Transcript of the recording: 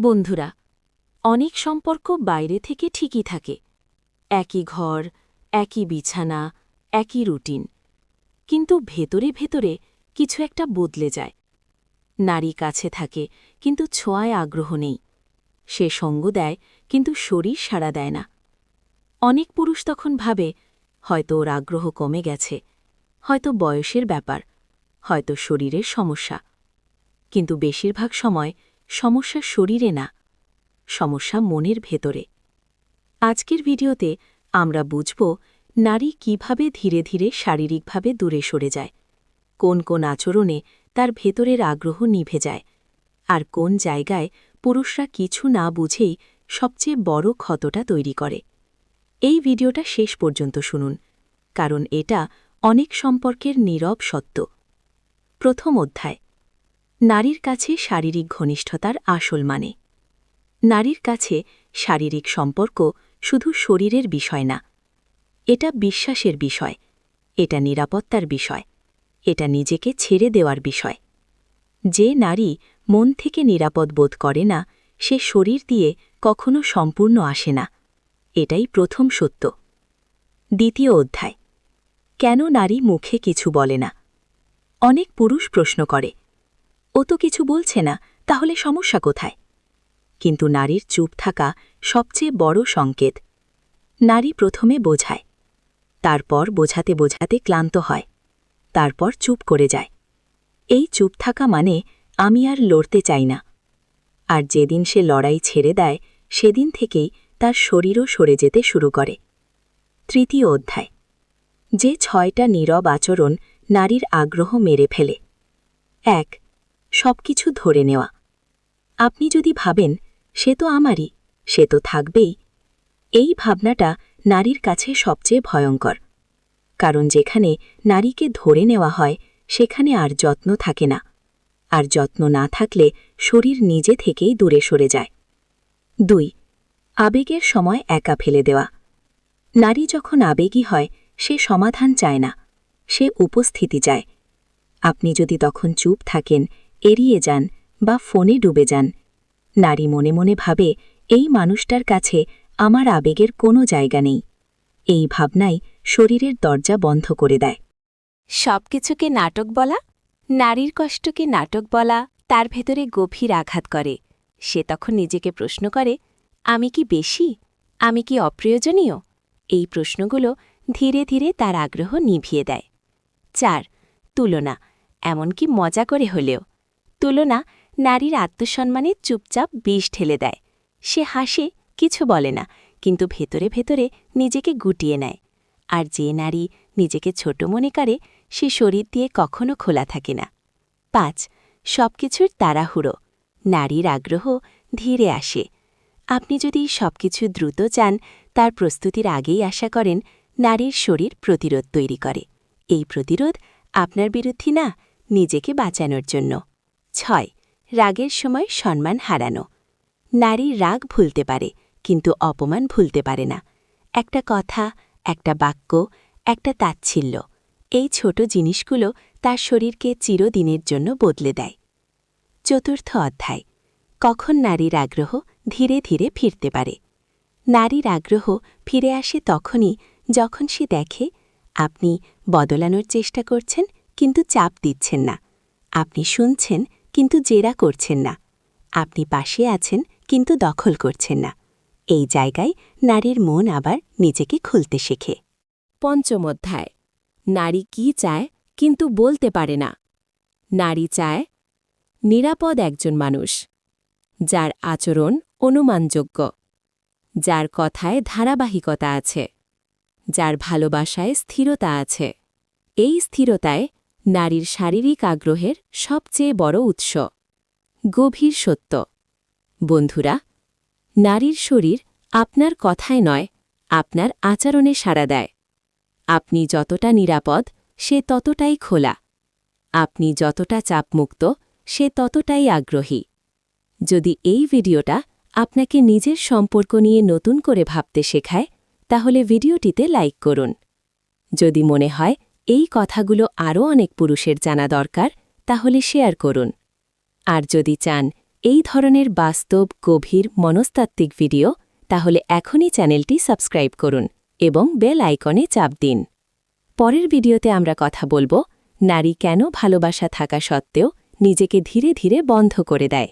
বন্ধুরা, অনেক সম্পর্ক বাইরে থেকে ঠিকই থাকে। একই ঘর, একই বিছানা, একই রুটিন। কিন্তু ভেতরে ভেতরে কিছু একটা বদলে যায়। নারী কাছে থাকে, কিন্তু ছোঁয়ায় আগ্রহ নেই। সে সঙ্গ দেয়, কিন্তু শরীর সাড়া দেয় না। অনেক পুরুষ তখন ভাবে, হয়তো ওর আগ্রহ কমে গেছে, হয়তো বয়সের ব্যাপার, হয়তো শরীরের সমস্যা। কিন্তু বেশিরভাগ সময় সমস্যা শরীরে না, সমস্যা মনের ভেতরে। আজকের ভিডিওতে আমরা বুঝব নারী কীভাবে ধীরে ধীরে শারীরিকভাবে দূরে সরে যায়, কোন কোন আচরণে তার ভেতরের আগ্রহ নিভে যায়, আর কোন জায়গায় পুরুষরা কিছু না বুঝেই সবচেয়ে বড় ক্ষতটা তৈরি করে। এই ভিডিওটা শেষ পর্যন্ত শুনুন, কারণ এটা অনেক সম্পর্কের নীরব সত্য। প্রথম অধ্যায় নারীর কাছে শারীরিক ঘনিষ্ঠতার আসল মানে। নারীর কাছে শারীরিক সম্পর্ক শুধু শরীরের বিষয় না। এটা বিশ্বাসের বিষয়, এটা নিরাপত্তার বিষয়, এটা নিজেকে ছেড়ে দেওয়ার বিষয়। যে নারী মন থেকে নিরাপদ বোধ করে না, সে শরীর দিয়ে কখনো সম্পূর্ণ আসে না। এটাই প্রথম সত্য। দ্বিতীয় অধ্যায়, কেন নারী মুখে কিছু বলে না? অনেক পুরুষ প্রশ্ন করে ও তো কিছু বলছে না, তাহলে সমস্যা কোথায়? কিন্তু নারীর চুপ থাকা সবচেয়ে বড় সংকেত। নারী প্রথমে বোঝায়, তারপর বোঝাতে বোঝাতে ক্লান্ত হয়, তারপর চুপ করে যায়। এই চুপ থাকা মানে আমি আর লড়তে চাই না। আর যেদিন সে লড়াই ছেড়ে দেয়, সেদিন থেকেই তার শরীরও সরে যেতে শুরু করে। তৃতীয় অধ্যায়, যে ছয়টা নীরব আচরণ নারীর আগ্রহ মেরে ফেলে। এক সবকিছু ধরে নেওয়া। আপনি যদি ভাবেন, সে তো আমারই, সে তো থাকবেই, এই ভাবনাটা নারীর কাছে সবচেয়ে ভয়ঙ্কর। কারণ যেখানে নারীকে ধরে নেওয়া হয়, সেখানে আর যত্ন থাকে না। আর যত্ন না থাকলে শরীর নিজে থেকেই দূরে সরে যায়। দুই, আবেগের সময় একা ফেলে দেওয়া। নারী যখন আবেগী হয়, সে সমাধান চায় না, সে উপস্থিতি চায়। আপনি যদি তখন চুপ থাকেন এড়িয়ে যান বা ফোনে ডুবে যান। নারী মনে মনে ভাবে, এই মানুষটার কাছে আমার আবেগের কোনো জায়গা নেই। এই ভাবনাই শরীরের দরজা বন্ধ করে দেয়। সবকিছুকে নাটক বলা, নারীর কষ্টকে নাটক বলা তার ভেতরে গভীর আঘাত করে। সে তখন নিজেকে প্রশ্ন করে, আমি কি বেশি? আমি কি অপ্রয়োজনীয়? এই প্রশ্নগুলো ধীরে ধীরে তার আগ্রহ নিভিয়ে দেয়। চার, তুলনা। এমনকি মজা করে হলেও। তুলনা নারীর আত্মসম্মানে চুপচাপ বিষ ঢেলে দেয়। সে হাসে, কিছু বলে না, কিন্তু ভেতরে ভেতরে নিজেকে গুটিয়ে নেয়। আর যে নারী নিজেকে ছোট মনে করে, সে শরীর দিয়ে কখনো খোলা থাকে না। পাঁচ, সবকিছুর তাড়াহুড়ো। নারীর আগ্রহ ধীরে আসে। আপনি যদি সবকিছু দ্রুত চান, তার প্রস্তুতির আগেই আশা করেন নারীর শরীর প্রতিরোধ তৈরি করে। এই প্রতিরোধ আপনার বিরুদ্ধে না, নিজেকে বাঁচানোর জন্য। ছয়, রাগের সময় সম্মান হারানো। নারী রাগ ভুলতে পারে, কিন্তু অপমান ভুলতে পারে না। একটা কথা, একটা বাক্য, একটা তাচ্ছিল্য, এই ছোট জিনিসগুলো তার শরীরকে চিরদিনের জন্য বদলে দেয়। চতুর্থ অধ্যায়, কখন নারীর আগ্রহ ধীরে ধীরে ফিরতে পারে? নারীর আগ্রহ ফিরে আসে তখনই যখন সে দেখে, আপনি বদলানোর চেষ্টা করছেন, কিন্তু চাপ দিচ্ছেন না। আপনি শুনছেন কিন্তু জেরা করছেন না। আপনি পাশে আছেন, কিন্তু দখল করছেন না। এই জায়গায় নারীর মন আবার নিজেকে খুলতে শেখে। পঞ্চম অধ্যায়। নারী কি চায়, কিন্তু বলতে পারে না। নারী চায় নিরাপদ একজন মানুষ, যার আচরণ অনুমানযোগ্য, যার কথায় ধারাবাহিকতা আছে, যার ভালোবাসায় স্থিরতা আছে। এই স্থিরতায় নারীর শারীরিক আগ্রহের সবচেয়ে বড় উৎস। গভীর সত্য। বন্ধুরা, নারীর শরীর আপনার কথায় নয়, আপনার আচরণে সাড়া দেয়। আপনি যতটা নিরাপদ, সে ততটাই খোলা। আপনি যতটা চাপমুক্ত, সে ততটাই আগ্রহী। যদি এই ভিডিওটা আপনাকে নিজের সম্পর্ক নিয়ে নতুন করে ভাবতে শেখায়, তাহলে ভিডিওটিতে লাইক করুন। যদি মনে হয় এই কথাগুলো আরও অনেক পুরুষের জানা দরকার, তাহলে শেয়ার করুন। আর যদি চান এই ধরনের বাস্তব, গভীর, মনস্তাত্ত্বিক ভিডিও, তাহলে এখনই চ্যানেলটি সাবস্ক্রাইব করুন এবং বেল আইকনে চাপ দিন। পরের ভিডিওতে আমরা কথা বলব, নারী কেন ভালোবাসা থাকা সত্ত্বেও নিজেকে ধীরে ধীরে বন্ধ করে দেয়।